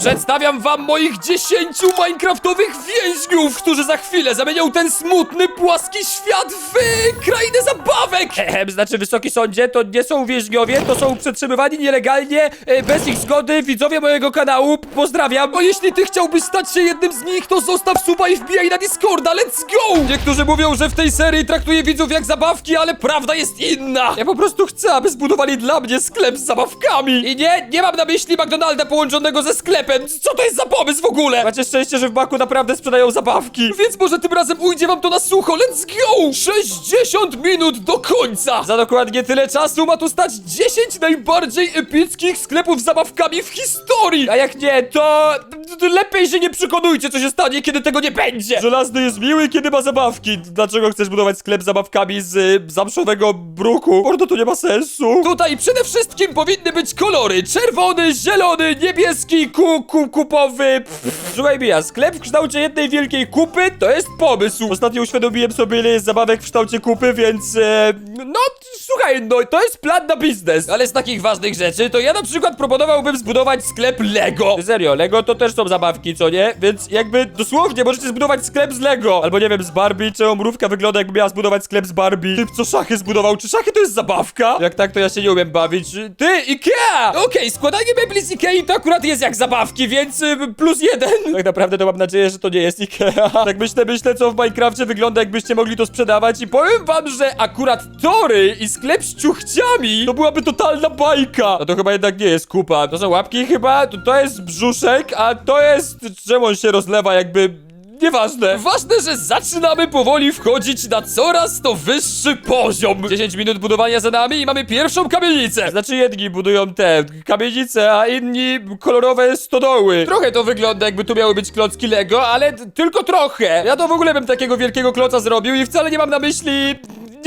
Przedstawiam wam moich 10 minecraftowych więźniów, którzy za chwilę zamienią ten smutny, płaski świat w krainę zabawek! Ehem, znaczy wysoki sądzie, to nie są więźniowie, to są przetrzymywani nielegalnie, e, bez ich zgody, widzowie mojego kanału, pozdrawiam. A jeśli ty chciałbyś stać się jednym z nich, to zostaw suba i wbijaj na Discorda, let's go! Niektórzy mówią, że w tej serii traktuję widzów jak zabawki, ale prawda jest inna. Ja po prostu chcę, aby zbudowali dla mnie sklep z zabawkami. I nie, nie mam na myśli McDonalda połączonego ze sklepem. Co to jest za pomysł w ogóle? Macie szczęście, że w Baku naprawdę sprzedają zabawki. Więc może tym razem ujdzie wam to na sucho. Let's go! 60 minut do końca. Za dokładnie tyle czasu ma tu stać 10 najbardziej epickich sklepów z zabawkami w historii. A jak nie, to, to lepiej się nie przekonujcie, co się stanie, kiedy tego nie będzie. Żelazny jest miły, kiedy ma zabawki. Dlaczego chcesz budować sklep z zabawkami z y, zamszowego bruku? Mordo, to nie ma sensu. Tutaj przede wszystkim powinny być kolory. Czerwony, zielony, niebieski, ku, ku, kupowy. Pff, Słuchaj sklep w kształcie jednej wielkiej kupy to jest pomysł. Ostatnio uświadomiłem sobie, ile jest zabawek w kształcie kupy, więc e, no słuchaj, no to jest plan na biznes. Ale z takich ważnych rzeczy, to ja na przykład proponowałbym zbudować sklep Lego. Serio, Lego to też są zabawki, co nie? Więc jakby dosłownie możecie zbudować sklep z Lego. Albo nie wiem, z Barbie, czemu mrówka wygląda jakby miała zbudować sklep z Barbie. Typ, co szachy zbudował, czy szachy to jest zabawka? Jak tak, to ja się nie umiem bawić. Ty, Ikea! Okej, składanie mebli z Ikei to akurat jest jak zabawki, więc y, plus jeden. Tak naprawdę to mam nadzieję, że to nie jest Ikea. Tak myślę, myślę, co w Minecrafcie wygląda, jakbyście mogli to sprzedawać i powiem wam, że akurat tory i sklep z ciuchciami to byłaby totalna bajka. No to chyba jednak nie jest kupa. To są łapki chyba, to, to jest brzuszek, a to jest... Czemu on się rozlewa jakby... Nieważne. Ważne, że zaczynamy powoli wchodzić na coraz to wyższy poziom. 10 minut budowania za nami i mamy pierwszą kamienicę. Znaczy jedni budują te kamienice, a inni kolorowe stodoły. Trochę to wygląda jakby tu miały być klocki Lego, ale tylko trochę. Ja to w ogóle bym takiego wielkiego kloca zrobił i wcale nie mam na myśli...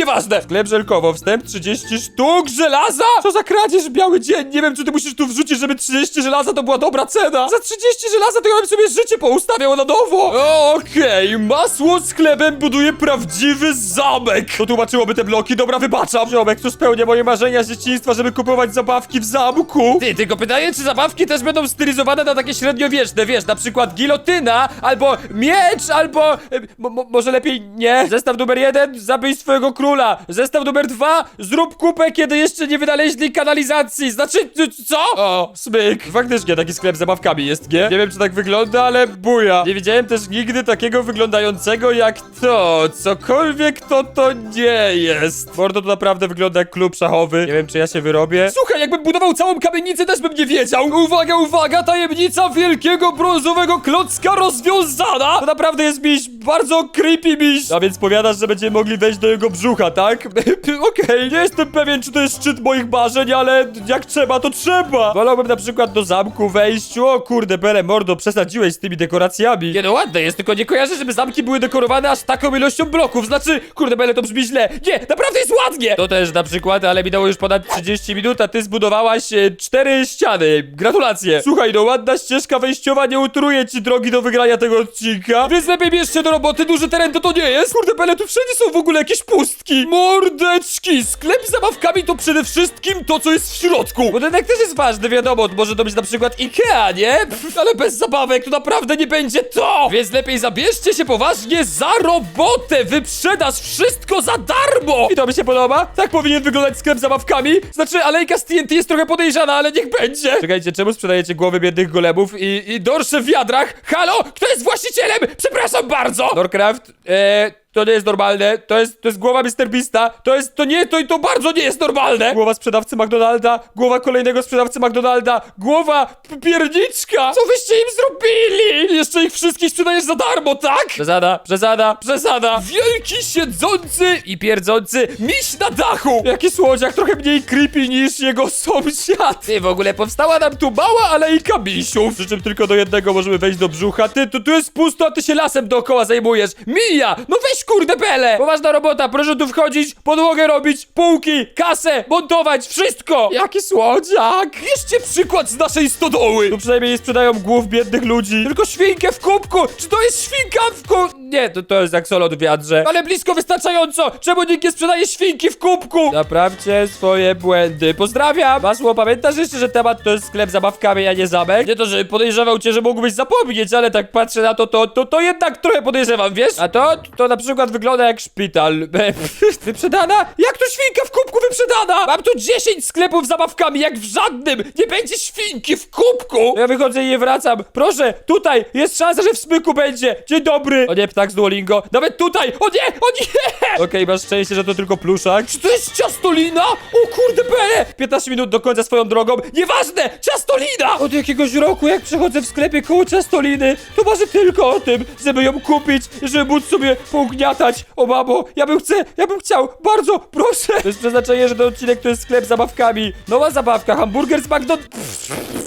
Nieważne. Sklep żelkowo, wstęp 30 sztuk żelaza? Co za kradzież, biały dzień. Nie wiem, czy ty musisz tu wrzucić, żeby 30 żelaza to była dobra cena. Za 30 żelaza to ja bym sobie życie poustawiał na nowo. Okej, masło z chlebem buduje prawdziwy zamek. To tłumaczyłoby te bloki, dobra, wybaczam. Ziomek, tu spełnia moje marzenia z dzieciństwa, żeby kupować zabawki w zamku. Ty, tylko pytanie, czy zabawki też będą stylizowane na takie średniowieczne, wiesz, na przykład gilotyna, albo miecz, albo... e, mo- mo- może lepiej nie. Zestaw numer jeden, zabij swojego króla. Zestaw numer dwa, zrób kupę, kiedy jeszcze nie wynaleźli kanalizacji. Znaczy, c- co? O, smyk. Faktycznie taki sklep z zabawkami jest, nie? Nie wiem, czy tak wygląda, ale buja. Nie widziałem też nigdy takiego wyglądającego jak to. Cokolwiek to to nie jest. Mordo to naprawdę wygląda jak klub szachowy. Nie wiem, czy ja się wyrobię. Słuchaj, jakbym budował całą kamienicę, też bym nie wiedział. Uwaga, uwaga, tajemnica wielkiego brązowego klocka rozwiązana. To naprawdę jest miś, bardzo creepy miś. A więc powiadasz, że będziemy mogli wejść do jego brzucha, tak? Okej, nie jestem pewien, czy to jest szczyt moich marzeń, ale jak trzeba, to trzeba. Wolałbym na przykład do zamku wejść. O kurde, Bele, mordo, przesadziłeś z tymi dekoracjami. Nie no, ładne jest, tylko nie kojarzę, żeby zamki były dekorowane aż taką ilością bloków. Znaczy, kurde, Bele, to brzmi źle. Nie, naprawdę jest ładnie. To też na przykład, ale mi dało już ponad 30 minut, a ty zbudowałaś e, cztery ściany. Gratulacje. Słuchaj, no ładna ścieżka wejściowa nie utruje ci drogi do wygrania tego odcinka. Więc lepiej bierz się do roboty, duży teren to to nie jest. Kurde, Bele, tu wszędzie są w ogóle jakieś pustki. Mordeczki, sklep z zabawkami to przede wszystkim to, co jest w środku. Budynek też jest ważny, wiadomo, może to być na przykład Ikea, nie? Pff, ale bez zabawek to naprawdę nie będzie to. Więc lepiej zabierzcie się poważnie za robotę. Wyprzedasz wszystko za darmo. I to mi się podoba? Tak powinien wyglądać sklep z zabawkami. Znaczy, alejka z TNT jest trochę podejrzana, ale niech będzie. Czekajcie, czemu sprzedajecie głowy biednych golemów i, i dorsze w wiadrach? Halo? Kto jest właścicielem? Przepraszam bardzo. Dorcraft, eee... To nie jest normalne, to jest, to jest głowa Mr. Beasta, to jest, to nie, to, to bardzo nie jest normalne! Głowa sprzedawcy McDonalda, głowa kolejnego sprzedawcy McDonalda, głowa pierniczka! Co wyście im zrobili? Jeszcze ich wszystkich sprzedajesz za darmo, tak? Przesada, przesada, przesada! Wielki siedzący i pierdzący miś na dachu! Jaki słodziak, trochę mniej creepy niż jego sąsiad! Ty, w ogóle powstała nam tu mała alejka misiów, przy czym tylko do jednego możemy wejść do brzucha. Ty, tu, tu jest pusto, a ty się lasem dookoła zajmujesz. Mija! No weź kurde bele! Poważna robota, proszę tu wchodzić, podłogę robić, półki, kasę, montować, wszystko! Jaki słodziak! Bierzcie przykład z naszej stodoły! Tu przynajmniej nie sprzedają głów biednych ludzi, tylko świnkę w kubku! Czy to jest świnka w ku... nie, to, to jest jak solot w wiadrze. Ale blisko wystarczająco! Czemu nikt nie sprzedaje świnki w kubku? Naprawcie swoje błędy. Pozdrawiam! Masło, pamiętasz jeszcze, że temat to jest sklep z zabawkami, a nie zamek? Nie to, że podejrzewał cię, że mógłbyś zapomnieć, ale tak patrzę na to, to, to, to jednak trochę podejrzewam, wiesz? A to, to na przykład wygląda jak szpital. Wyprzedana? Jak to świnka w kubku wyprzedana? Mam tu 10 sklepów z zabawkami, jak w żadnym nie będzie świnki w kubku! Ja wychodzę i nie wracam. Proszę, tutaj jest szansa, że w smyku będzie. Dzień dobry. O nie, ptak z Duolingo. Nawet tutaj. O nie, o nie! Okej, masz szczęście, że to tylko pluszak. Czy to jest ciastolina? O kurde, bele! 15 minut do końca swoją drogą. Nieważne! Ciastolina! Od jakiegoś roku, jak przechodzę w sklepie koło ciastoliny, to marzę tylko o tym, żeby ją kupić, żeby móc sobie pougniatać. O mamo, ja bym chcę, ja bym chciał. Bardzo, proszę. To jest przeznaczenie, że ten odcinek to jest sklep z zabawkami. Nowa zabawka, hamburger z McDonald's.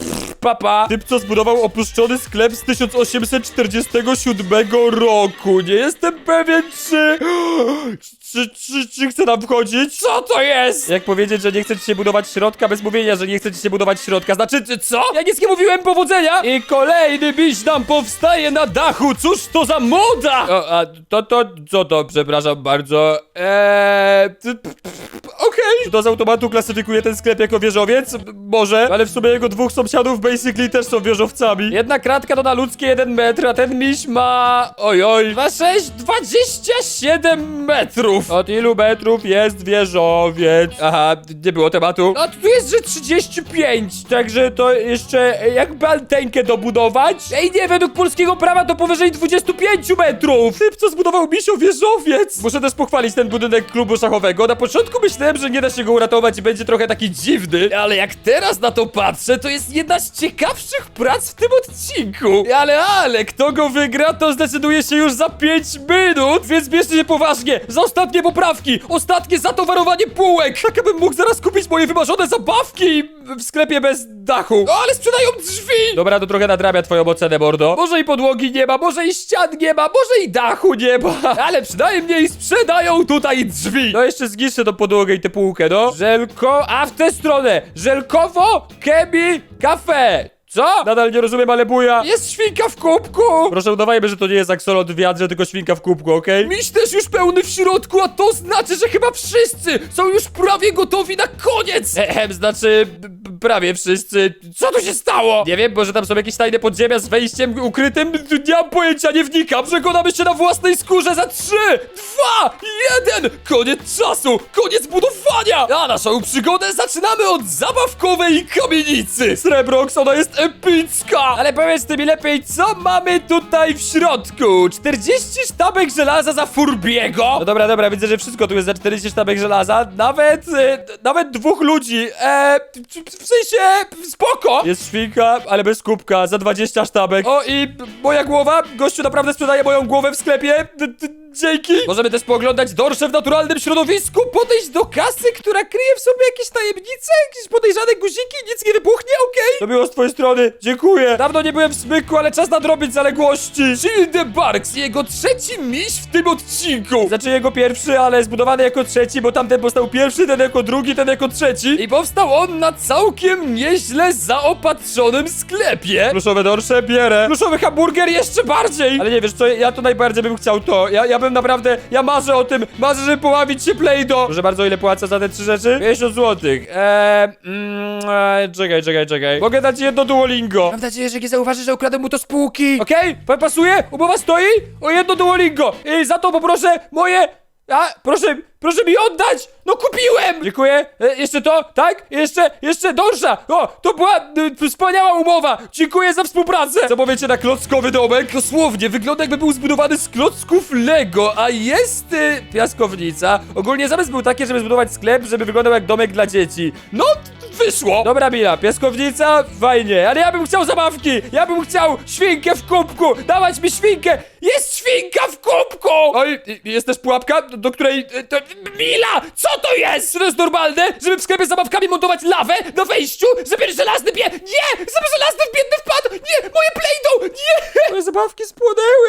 Papa. Typ, co zbudował opuszczony sklep z 1847 roku. Nie jestem pewien, czy... Czy, czy, czy chce nam wchodzić? Co to jest? Jak powiedzieć, że nie chcecie się budować środka bez mówienia, że nie chcecie się budować środka? Znaczy, czy- co? Ja nic nie mówiłem, powodzenia! I kolejny biś nam powstaje na dachu. Cóż to za moda? O, a to, to, co to? Przepraszam bardzo. Eee... ty- Okej. Czy to z automatu klasyfikuje ten sklep jako wieżowiec? Może, ale w sumie jego dwóch sąsiadów basically też są wieżowcami. Jedna kratka to na ludzkie jeden metr, a ten miś ma... Oj, oj. 26, 27 metrów. Od ilu metrów jest wieżowiec? Aha, nie było tematu. A tu jest, że 35, także to jeszcze jakby antenkę dobudować. Ej, nie, według polskiego prawa to powyżej 25 metrów. Typ, co zbudował misio wieżowiec. Muszę też pochwalić ten budynek klubu szachowego. Na początku myślałem, że nie da się go uratować i będzie trochę taki dziwny, ale jak teraz na to patrzę, to jest jedna z ciekawszych prac w tym odcinku. Ale, ale, kto go wygra, to zdecyduje się już za 5 minut, więc bierzcie się poważnie. Za ostatnie poprawki, ostatnie zatowarowanie półek, tak abym mógł zaraz kupić moje wymarzone zabawki w sklepie bez dachu. O, ale sprzedają drzwi! Dobra, to trochę nadrabia twoją ocenę, mordo. Może i podłogi nie ma, może i ścian nie ma, może i dachu nie ma, ale przynajmniej sprzedają tutaj drzwi. No jeszcze zniszczę tą podłogę i tę półkę, no. Żelko, a w tę stronę. Żelkowo, Kemi, kafe. Co? Nadal nie rozumiem, ale buja. Jest świnka w kubku! Proszę udawajmy, że to nie jest aksolot w wiadrze, tylko świnka w kubku, okej? Miś też już pełny w środku, a to znaczy, że chyba wszyscy są już prawie gotowi na koniec! Ehem, znaczy, prawie wszyscy. Co tu się stało? Nie wiem, może tam są jakieś tajne podziemia z wejściem ukrytym? Nie mam pojęcia, nie wnikam. Przekonamy się na własnej skórze za trzy, dwa, jeden! Koniec czasu! Koniec budowania! A naszą przygodę zaczynamy od zabawkowej kamienicy! Srebrox, ona jest epicka! Ale powiedz ty mi lepiej, co mamy tutaj w środku? 40 sztabek żelaza za Furbiego? No dobra, dobra, widzę, że wszystko tu jest za 40 sztabek żelaza. Nawet, e, nawet dwóch ludzi. E, w sensie, spoko! Jest świnka, ale bez kubka, za 20 sztabek. O, i moja głowa? Gościu naprawdę sprzedaje moją głowę w sklepie? D -d Dzięki! Możemy też pooglądać dorsze w naturalnym środowisku, podejść do kasy, która kryje w sobie jakieś tajemnice, jakieś podejrzane guziki, nic nie wybuchnie, okej? To było z twojej strony, dziękuję. Dawno nie byłem w smyku, ale czas nadrobić zaległości. Barks, jego trzeci miś w tym odcinku. Znaczy jego pierwszy, ale zbudowany jako trzeci, bo tamten powstał pierwszy, ten jako drugi, ten jako trzeci. I powstał on na całkiem nieźle zaopatrzonym sklepie. Pluszowe dorsze bierę. Pluszowy hamburger jeszcze bardziej. Ale nie wiesz co, ja to najbardziej bym chciał to. Ja, ja bym naprawdę, ja marzę o tym, marzę, żeby poławić się Play-Doh. Proszę bardzo, ile płacę za te trzy rzeczy? 50 złotych. Eee, mm, eee, czekaj, czekaj, czekaj. Mogę dać jedno Duolingo. Mam nadzieję, że nie zauważy, że ukradłem mu to spółki. Okej, okay? pasuje? Umowa stoi? O jedno Duolingo. I za to poproszę moje... A, proszę, proszę mi oddać! No kupiłem! Dziękuję. E, jeszcze to, tak? Jeszcze, jeszcze dorsza! O, to była e, wspaniała umowa! Dziękuję za współpracę! Co powiecie na klockowy domek? Dosłownie, wygląda jakby był zbudowany z klocków Lego, a jest e, piaskownica. Ogólnie zamysł był taki, żeby zbudować sklep, żeby wyglądał jak domek dla dzieci. No, wyszło! Dobra, Mila, piaskownica, fajnie, ale ja bym chciał zabawki! Ja bym chciał świnkę w kubku! Dawać mi świnkę! Jest świnka w kubku! Oj, jest też pułapka, do, do której... e, To, Mila! Co to jest? Czy to jest normalne, żeby w sklepie z zabawkami montować lawę na wejściu? Żeby żelazny bie... Nie! Żeby żelazny biedny wpadł! Nie! Moje Play-Doh! Nie! Moje zabawki spłonęły!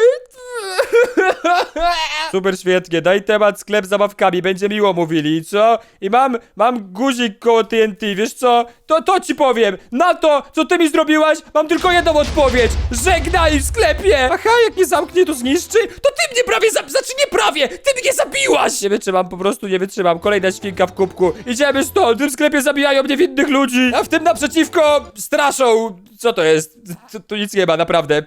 Super świetnie, daj temat sklep z zabawkami, będzie miło mówili, co? I mam, mam guzik koło TNT, wiesz co? To, to ci powiem, na to, co ty mi zrobiłaś, mam tylko jedną odpowiedź. Żegnaj w sklepie! Aha, jak nie zamknie, to zniszczy? To ty mnie prawie za... Znaczy nie prawie, ty mnie zabiłaś! Nie wytrzymam, po prostu nie wytrzymam. Kolejna świnka w kubku. Idziemy stąd, w tym sklepie zabijają niewinnych ludzi, a w tym naprzeciwko straszą. Co to jest? Tu, tu nic nie ma, naprawdę.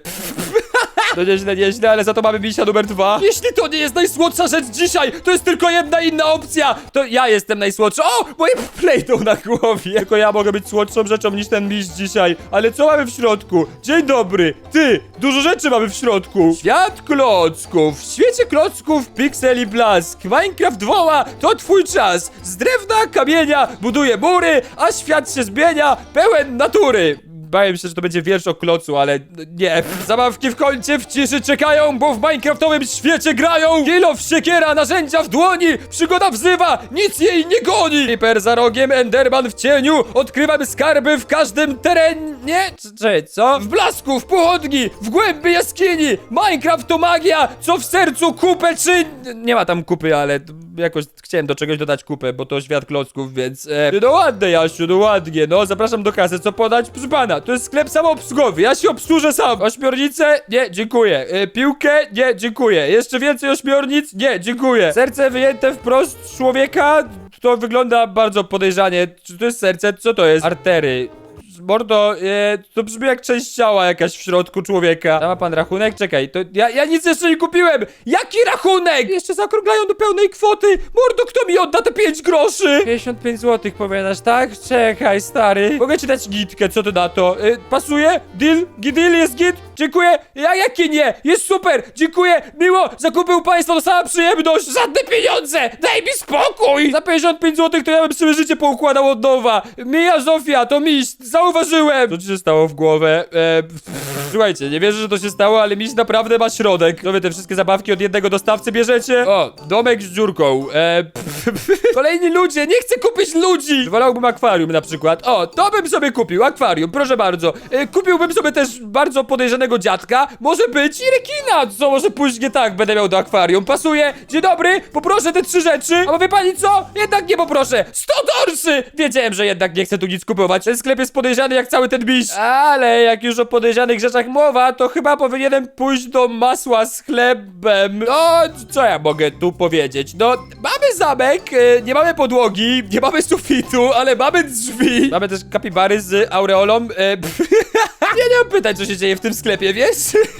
To nieźle, nieźle, ale za to mamy misia numer dwa. Jeśli to nie jest najsłodsza rzecz dzisiaj, to jest tylko jedna inna opcja. To ja jestem najsłodszy. O, moje plejdą na głowie. Tylko ja mogę być słodszą rzeczą niż ten miś dzisiaj. Ale co mamy w środku? Dzień dobry. Ty, dużo rzeczy mamy w środku. Świat klocków. W świecie klocków pikseli blask. Minecraft woła, to twój czas. Z drewna, kamienia buduje mury, a świat się zmienia, pełen natury. Bałem się, że to będzie wiersz o klocu, ale nie. Zabawki w kącie w ciszy czekają, bo w minecraftowym świecie grają. Kilof, siekiera, narzędzia w dłoni. Przygoda wzywa, nic jej nie goni. Creeper za rogiem, Enderman w cieniu. Odkrywam skarby w każdym terenie. Czy co? W blasku, w pochodni, w głębi jaskini. Minecraft to magia, co w sercu kupę czy... Nie ma tam kupy, ale jakoś chciałem do czegoś dodać kupę, bo to świat klocków, więc... E, no ładne, Jasiu, no ładnie. No, zapraszam do kasy, co podać? Proszę pana, to jest sklep samoobsługowy, ja się obsłużę sam. Ośmiornicę? Nie, dziękuję. E, piłkę? Nie, dziękuję. Jeszcze więcej ośmiornic? Nie, dziękuję. Serce wyjęte wprost człowieka? To wygląda bardzo podejrzanie. Czy to jest serce? Co to jest? Artery. Mordo, e, to brzmi jak część ciała jakaś w środku człowieka. Tam ma pan rachunek? Czekaj, to ja, ja nic jeszcze nie kupiłem! Jaki rachunek? Jeszcze zaokrąglają do pełnej kwoty! Mordo, kto mi odda te 5 groszy? 55 zł powiadasz, tak? Czekaj, stary. Mogę ci dać gitkę, co ty na to? E, pasuje? Deal? Deal jest git? Dziękuję. Ja jakie nie? Jest super! Dziękuję! Miło! Zakupił państwo, to sama przyjemność! Żadne pieniądze! Daj mi spokój! Za 55 zł to ja bym sobie życie poukładał od nowa. Mija Zofia, to miś, zauważyłem! Co ci się stało w głowę? E, pff, słuchajcie, nie wierzę, że to się stało, ale miś naprawdę ma środek. To wy te wszystkie zabawki od jednego dostawcy bierzecie? O, domek z dziurką. E, kolejni ludzie, nie chcę kupić ludzi! Wolałbym akwarium na przykład. O, to bym sobie kupił, akwarium, proszę bardzo. E, kupiłbym sobie też bardzo podejrzanego dziadka. Może być i rekina, co może pójść nie tak, będę miał do akwarium. Pasuje. Dzień dobry, poproszę te trzy rzeczy. A wie pani co? Jednak nie poproszę. 100 dorsy! Wiedziałem, że jednak nie chcę tu nic kupować. Ten sklep jest podejrzany jak cały ten biś. Ale jak już o podejrzanych rzeczach mowa, to chyba powinienem pójść do masła z chlebem. No, co ja mogę tu powiedzieć? No, mamy zamek, e, nie mamy podłogi, nie mamy sufitu, ale mamy drzwi. Mamy też kapibary z aureolą. E, ja nie mam pytań, co się dzieje w tym sklepie, wiesz?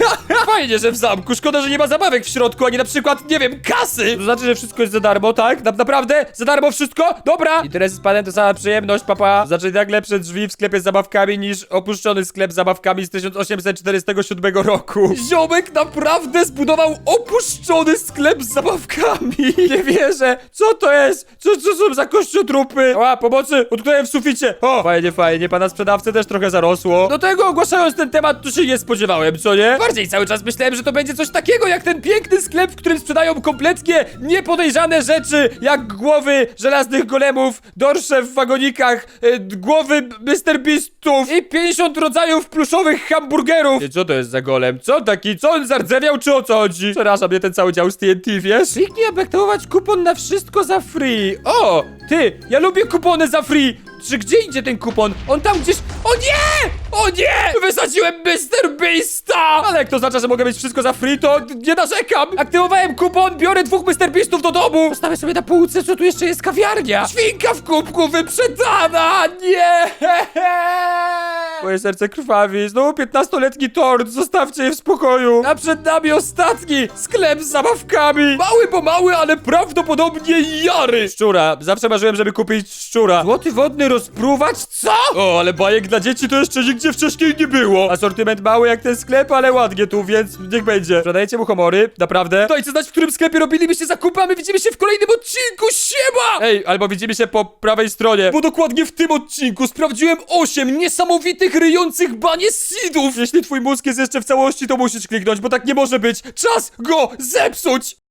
Fajnie, że w zamku. Szkoda, że nie ma zabawek w środku, ani na przykład, nie wiem, kasy. To znaczy, że wszystko jest za darmo, tak? Na, naprawdę? Za darmo wszystko? Dobra. Interes z panem to sama przyjemność, papa. Znaczy, tak lepsze drzwi w sklepie z zabawkami niż opuszczony sklep z zabawkami z 1847 roku. Ziomek naprawdę zbudował opuszczony sklep z zabawkami. Nie wierzę. Co to jest? Co, co są za kościotrupy? Ła, pomocy! Utknąłem w suficie. O, fajnie, fajnie. Pana sprzedawcy też trochę zarosło. Do tego ogłaszając ten temat, to się nie spodziewałem, co nie? Bardziej cały czas myślałem, że to będzie coś takiego jak ten piękny sklep, w którym sprzedają kompletnie niepodejrzane rzeczy, jak głowy żelaznych golemów, dorsze w wagonikach, y, głowy Mr. Beastów i 50 rodzajów pluszowych hamburgerów. I co to jest za golem? Co taki? Co on zardzewiał, czy o co chodzi? Przeraża mnie ten cały dział z TNT, wiesz? Kliknij, aby aktywować kupon na wszystko za free. O, ty, ja lubię kupony za free. Czy gdzie idzie ten kupon? On tam gdzieś... O nie! O nie! Wysadziłem Mr. Beasta! Ale jak to oznacza, że mogę mieć wszystko za free, to nie narzekam! Aktywowałem kupon, biorę dwóch Mr. Beastów do domu! Postawię sobie na półce, co tu jeszcze jest kawiarnia! Świnka w kubku wyprzedana! Nie! Moje serce krwawi. Znowu 15-letni tort. Zostawcie je w spokoju. A przed nami ostatni sklep z zabawkami. Mały, bo mały, ale prawdopodobnie jary. Szczura. Zawsze marzyłem, żeby kupić szczura. Złoty wodny rozpruwacz? Co? O, ale bajek dla dzieci to jeszcze nigdzie wcześniej nie było. Asortyment mały jak ten sklep, ale ładnie tu, więc niech będzie. Sprzedajecie mu homory, naprawdę. Dajcie znać, w którym sklepie robilibyście zakupy, a my widzimy się w kolejnym odcinku. Siema! Ej, albo widzimy się po prawej stronie. Bo dokładnie w tym odcinku sprawdziłem 8 niesamowitych ryjących banie. Jeśli twój mózg jest jeszcze w całości, to musisz kliknąć, bo tak nie może być. Czas go zepsuć!